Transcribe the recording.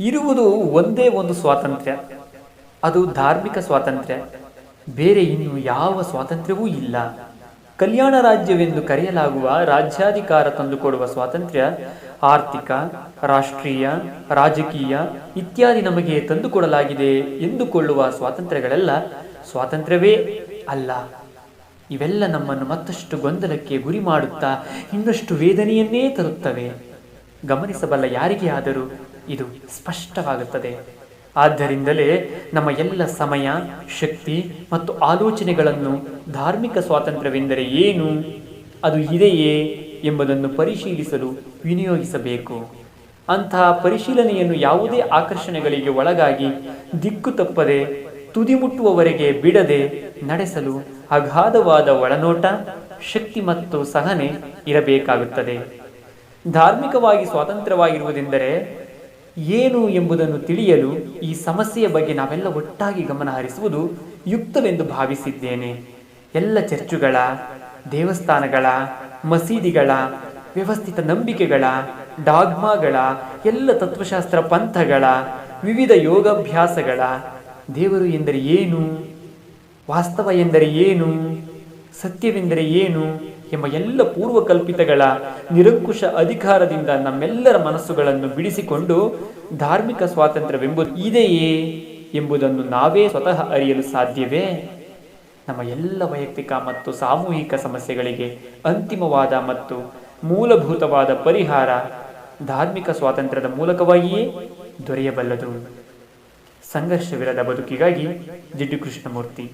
ಇರುವುದು ಒಂದೇ ಒಂದು ಸ್ವಾತಂತ್ರ್ಯ. ಅದು ಧಾರ್ಮಿಕ ಸ್ವಾತಂತ್ರ್ಯ. ಬೇರೆ ಇನ್ನು ಯಾವ ಸ್ವಾತಂತ್ರ್ಯವೂ ಇಲ್ಲ. ಕಲ್ಯಾಣ ರಾಜ್ಯವೆಂದು ಕರೆಯಲಾಗುವ ರಾಜ್ಯಾಧಿಕಾರ ತಂದುಕೊಡುವ ಸ್ವಾತಂತ್ರ್ಯ ಆರ್ಥಿಕ, ರಾಷ್ಟ್ರೀಯ, ರಾಜಕೀಯ ಇತ್ಯಾದಿ ನಮಗೆ ತಂದುಕೊಡಲಾಗಿದೆ ಎಂದುಕೊಳ್ಳುವ ಸ್ವಾತಂತ್ರ್ಯಗಳೆಲ್ಲ ಸ್ವಾತಂತ್ರ್ಯವೇ ಅಲ್ಲ. ಇವೆಲ್ಲ ನಮ್ಮನ್ನು ಮತ್ತಷ್ಟು ಗೊಂದಲಕ್ಕೆ ಗುರಿ ಮಾಡುತ್ತಾ ಇನ್ನಷ್ಟು ವೇದನೆಯನ್ನೇ ತರುತ್ತವೆ. ಗಮನಿಸಬಲ್ಲ ಯಾರಿಗೇ ಆದರೂ ಇದು ಸ್ಪಷ್ಟವಾಗುತ್ತದೆ. ಆದ್ದರಿಂದಲೇ ನಮ್ಮ ಎಲ್ಲ ಸಮಯ, ಶಕ್ತಿ ಮತ್ತು ಆಲೋಚನೆಗಳನ್ನು ಧಾರ್ಮಿಕ ಸ್ವಾತಂತ್ರ್ಯವೆಂದರೆ ಏನು? ಅದು ಇದೆಯೇ ಎಂಬುದನ್ನು ಪರಿಶೀಲಿಸಲು ವಿನಿಯೋಗಿಸಬೇಕು. ಅಂತಹ ಪರಿಶೀಲನೆಯನ್ನು ಯಾವುದೇ ಆಕರ್ಷಣೆಗಳಿಗೆ ಒಳಗಾಗಿ ದಿಕ್ಕು ತಪ್ಪದೆ, ತುದಿ ಮುಟ್ಟುವವರೆಗೆ ಬಿಡದೆ ನಡೆಸಲು ಅಗಾಧವಾದ ಒಳನೋಟ, ಶಕ್ತಿ ಮತ್ತು ಸಹನೆ ಇರಬೇಕಾಗುತ್ತದೆ. ಧಾರ್ಮಿಕವಾಗಿ ಸ್ವಾತಂತ್ರ್ಯವಾಗಿರುವುದೆಂದರೆ ಏನು ಎಂಬುದನ್ನು ತಿಳಿಯಲು ಈ ಸಮಸ್ಯೆಯ ಬಗ್ಗೆ ನಾವೆಲ್ಲ ಒಟ್ಟಾಗಿ ಗಮನ ಹರಿಸುವುದು ಯುಕ್ತವೆಂದು ಭಾವಿಸಿದ್ದೇನೆ. ಎಲ್ಲ ಚರ್ಚುಗಳ, ದೇವಸ್ಥಾನಗಳ, ಮಸೀದಿಗಳ, ವ್ಯವಸ್ಥಿತ ನಂಬಿಕೆಗಳ, ಡಾಗ್ಮಾಗಳ, ಎಲ್ಲ ತತ್ವಶಾಸ್ತ್ರ ಪಂಥಗಳ, ವಿವಿಧ ಯೋಗಾಭ್ಯಾಸಗಳ, ದೇವರು ಎಂದರೆ ಏನು? ವಾಸ್ತವ ಎಂದರೆ ಏನು? ಸತ್ಯವೆಂದರೆ ಏನು? ಎಂಬ ಎಲ್ಲ ಪೂರ್ವಕಲ್ಪಿತಗಳ ನಿರಂಕುಶ ಅಧಿಕಾರದಿಂದ ನಮ್ಮೆಲ್ಲರ ಮನಸ್ಸುಗಳನ್ನು ಬಿಡಿಸಿಕೊಂಡು ಧಾರ್ಮಿಕ ಸ್ವಾತಂತ್ರ್ಯವೆಂಬುದು ಇದೆಯೇ ಎಂಬುದನ್ನು ನಾವೇ ಸ್ವತಃ ಅರಿಯಲು ಸಾಧ್ಯವೇ? ನಮ್ಮ ಎಲ್ಲ ವೈಯಕ್ತಿಕ ಮತ್ತು ಸಾಮೂಹಿಕ ಸಮಸ್ಯೆಗಳಿಗೆ ಅಂತಿಮವಾದ ಮತ್ತು ಮೂಲಭೂತವಾದ ಪರಿಹಾರ ಧಾರ್ಮಿಕ ಸ್ವಾತಂತ್ರ್ಯದ ಮೂಲಕವಾಗಿಯೇ ದೊರೆಯಬಲ್ಲದು. ಸಂಘರ್ಷವಿರದ ಬದುಕಿಗಾಗಿ ಜಿಡ್ಡು ಕೃಷ್ಣಮೂರ್ತಿ